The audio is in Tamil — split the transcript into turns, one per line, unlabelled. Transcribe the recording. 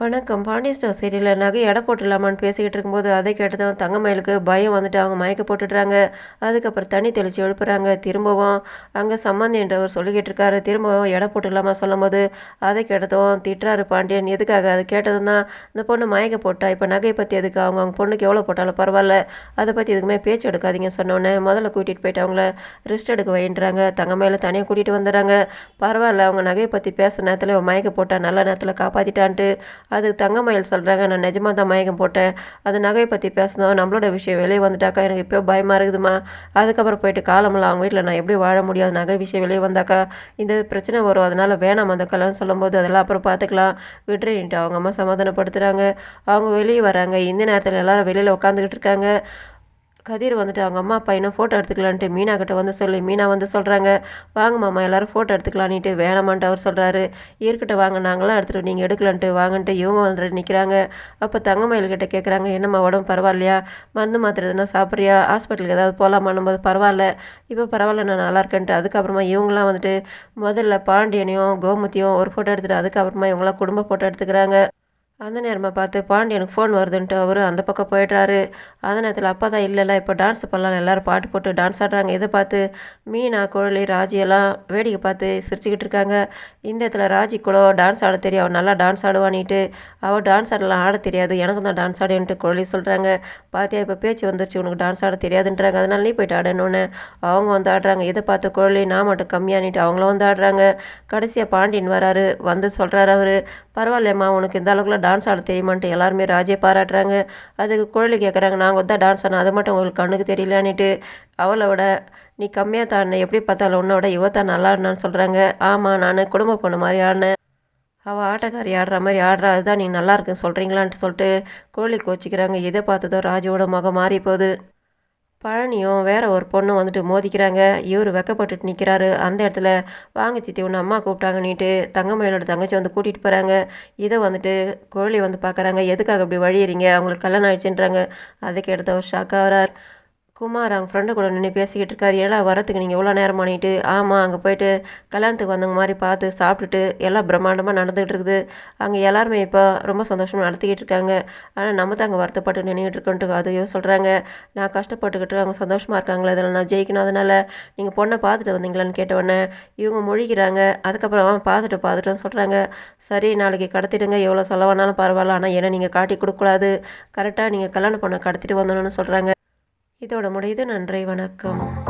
வணக்கம். பாண்டி ஸ்டோர் சீரியலில் நகை எடை போட்டுடலாமான்னு பேசிக்கிட்டு இருக்கும்போது அதை கேட்டதும் தங்கமயிலுக்கு பயம் வந்துட்டு அவங்க மயக்க போட்டுடுறாங்க. அதுக்கப்புறம் தண்ணி தெளித்து எழுப்புறாங்க. திரும்பவும் அங்கே சம்மந்தி என்றவர் சொல்லிக்கிட்டு இருக்காரு. திரும்பவும் எடை போட்டுடலாமா சொல்லும்போது அதை கேட்டதும் திட்டுறாரு பாண்டியன். எதுக்காக? அது கேட்டதும் தான் இந்த பொண்ணு மயக்க போட்டா இப்போ நகையை பற்றி எதுக்கு? அவங்க அவங்க பொண்ணுக்கு எவ்வளோ போட்டாலும் பரவாயில்ல. அதை பற்றி எதுக்குமே பேச்சு எடுக்காதீங்க சொன்னோன்னே முதல்ல கூட்டிகிட்டு போயிட்டு அவங்கள ரெஸ்ட் எடுக்க வைன்றாங்க. தங்கமயில தனியாக கூட்டிகிட்டு வந்துடுறாங்க. பரவாயில்ல அவங்க நகையை பற்றி பேசுகிற நேரத்தில் மயக்க போட்டால் நல்ல நேரத்தில் காப்பாற்றிட்டான்ட்டு அது தங்கமயில் சொல்கிறாங்க நான் நிஜமாக தான் மயக்கம் போட்டேன். அது நகையை பற்றி பேசணும் நம்மளோட விஷயம் வெளியே வந்துட்டாக்கா எனக்கு இப்போ பயமாக இருக்குதுமா அதுக்கப்புறம் போயிட்டு காலமெல்லாம் அவங்க வீட்டில் நான் எப்படி வாழ முடியாது நகை விஷயம் வெளியே வந்தாக்கா இந்த பிரச்சனை வரும். அதனால் வேணாம் அந்த கல்யாணம் சொல்லும்போது அதெல்லாம் அப்புறம் பார்த்துக்கலாம் விட்டுறின்ட்டு அவங்க அம்மா சமாதானப்படுத்துகிறாங்க அவங்க வெளியே வராங்க. இந்த நேரத்தில் எல்லாரும் வெளியில் உட்காந்துக்கிட்டு இருக்காங்க. கதிர் வந்துட்டு அவங்க அம்மா அப்பா இன்னும் ஃபோட்டோ எடுத்துக்கலான்ட்டு மீனா கிட்ட வந்து சொல்லி மீனா வந்து சொல்கிறாங்க வாங்க மாமா எல்லோரும் ஃபோட்டோ எடுத்துக்கலான்ட்டு வேணாமான்ட்டு அவர் சொல்கிறாரு இருக்கட்ட வாங்க நாங்களாம் எடுத்துகிட்டு நீங்கள் எடுக்கலான்ட்டு வாங்கன்ட்டு இவங்க வந்துட்டு நிற்கிறாங்க அப்போ தங்கமயில்கிட்ட கேட்குறாங்க என்னம்மா உடம்பு பரவாயில்லையா? மருந்து மாத்திரை எதுனா சாப்பிட்றியா? ஹாஸ்பிட்டலுக்கு ஏதாவது போகலாமான்னும் போது பரவாயில்ல. இப்போ பரவாயில்ல நான் நல்லா இருக்கேன்ட்டு. அதுக்கப்புறமா இவங்களாம் வந்துட்டு முதல்ல பாண்டியனையும் கோமுத்தியும் ஒரு ஃபோட்டோ எடுத்துகிட்டு அதுக்கப்புறமா இவங்களாம் குடும்ப ஃபோட்டோ எடுத்துக்கிறாங்க. அந்த நேரமாக பார்த்து பாண்டியனுக்கு ஃபோன் வருதுன்ட்டு அவர் அந்த பக்கம் போயிடுறாரு. அந்த நேரத்தில் அப்பா தான் இல்லைல்ல இப்போ டான்ஸ் பண்ணலாம் எல்லோரும் பாட்டு போட்டு டான்ஸ் ஆடுறாங்க. இதை பார்த்து மீனா குழலி ராஜி எல்லாம் வேடிக்கை பார்த்து சிரிச்சுக்கிட்டு இருக்காங்க. இந்த இடத்துல ராஜி குழோ டான்ஸ் ஆட தெரியும். அவன் நல்லா டான்ஸ் ஆடுவானிட்டு அவள் டான்ஸ் ஆடலாம் ஆட தெரியாது. எனக்கும் தான் டான்ஸ் ஆடுன்ட்டு குழலி சொல்கிறாங்க பார்த்தியா இப்போ பேச்சு வந்துருச்சு. உனக்கு டான்ஸ் ஆட தெரியாதுன்றாங்க. அதனால நீ போயிட்டு ஆடணுன்னு அவங்க வந்து ஆடுறாங்க. இதை பார்த்து குழலி நான் மட்டும் கம்மியானிட்டு அவங்களும் வந்து ஆடுறாங்க. கடைசியாக பாண்டியன் வராரு. வந்து சொல்கிறாரு அவர். பரவாயில்லம்மா உனக்கு இந்த அளவுக்குலாம் டான்ஸ் ஆட தெரியுமான்ட்டு எல்லாருமே ராஜே பாராட்டுறாங்க. அதுக்கு குழலி கேட்குறாங்க நாங்கள் தான் டான்ஸ் ஆனால் அது மட்டும் உங்களுக்கு கண்ணுக்கு தெரியலான்னுட்டு அவளை விட நீ கம்மியாக தான் எப்படி பார்த்தாலும் உன்னோட இவ தான் நல்லா இருந்தான்னு சொல்கிறாங்க ஆமாம் நான் குடும்ப பொண்ணு மாதிரி ஆடினேன். அவள் ஆட்டக்காரி ஆடுற மாதிரி ஆடுறா. அதுதான் நீ நல்லா இருக்குன்னு சொல்கிறீங்களான்ட்டு சொல்லிட்டு கோழி கோச்சிக்கிறாங்க. இதை பார்த்ததோ ராஜாவோட முகம் மாறி போகுது. பழனியும் வேற ஒரு பொண்ணும் வந்துட்டு மோதிக்கிறாங்க. இவர் வெக்கப்பட்டுட்டு நிற்கிறாரு அந்த இடத்துல வாங்க சித்தி ஒன்று அம்மா கூப்பிட்டாங்கன்னுட்டு தங்கமயிலோட தங்கச்சி வந்து கூட்டிகிட்டு போகிறாங்க இதை வந்துட்டு குழலி வந்து பார்க்குறாங்க. எதுக்காக அப்படி வழியிறீங்க? அவங்களுக்கு கல்யாணம் ஆயிடுச்சுன்றாங்க. அதுக்கு எடுத்த ஒரு ஷாக்காக குமார் அவங்க ஃப்ரெண்டு கூட நின்று பேசிக்கிட்டு இருக்காரு. எல்லாம் வரத்துக்கு நீங்கள் எவ்வளோ நேரம் பண்ணிட்டு ஆமாம் அங்கே போயிட்டு கல்யாணத்துக்கு வந்தவங்க மாதிரி பார்த்து சாப்பிட்டுட்டு எல்லாம் பிரம்மாண்டமாக நடந்துகிட்டு இருக்குது. அங்கே எல்லாருமே இப்போ ரொம்ப சந்தோஷமாக நடத்திக்கிட்டு இருக்காங்க. ஆனால் நம்ம தான் அங்கே வருத்தப்பட்டு நின்றுக்கிட்டு இருக்கோன்ட்டு அதையோ சொல்கிறாங்க நான் கஷ்டப்பட்டுக்கிட்டு அவங்க சந்தோஷமாக இருக்காங்களே அதில் நான் ஜெயிக்கணும் அதனால் நீங்கள் பொண்ணை பார்த்துட்டு வந்தீங்களான்னு கேட்டவொடனே இவங்க மொழிக்கிறாங்க. அதுக்கப்புறம் பார்த்துட்டு பார்த்துட்டோன்னு சொல்கிறாங்க சரி நாளைக்கு கடத்திடுங்க. எவ்வளோ செலவானாலும் பரவாயில்ல. ஆனால் ஏன்னா நீங்கள் காட்டி கொடுக்கூடாது கரெக்டாக நீங்கள் கல்யாணம் பொண்ணை கடத்திட்டு வந்தணும்னு சொல்கிறாங்க இதோட முடியுது நன்றி வணக்கம்.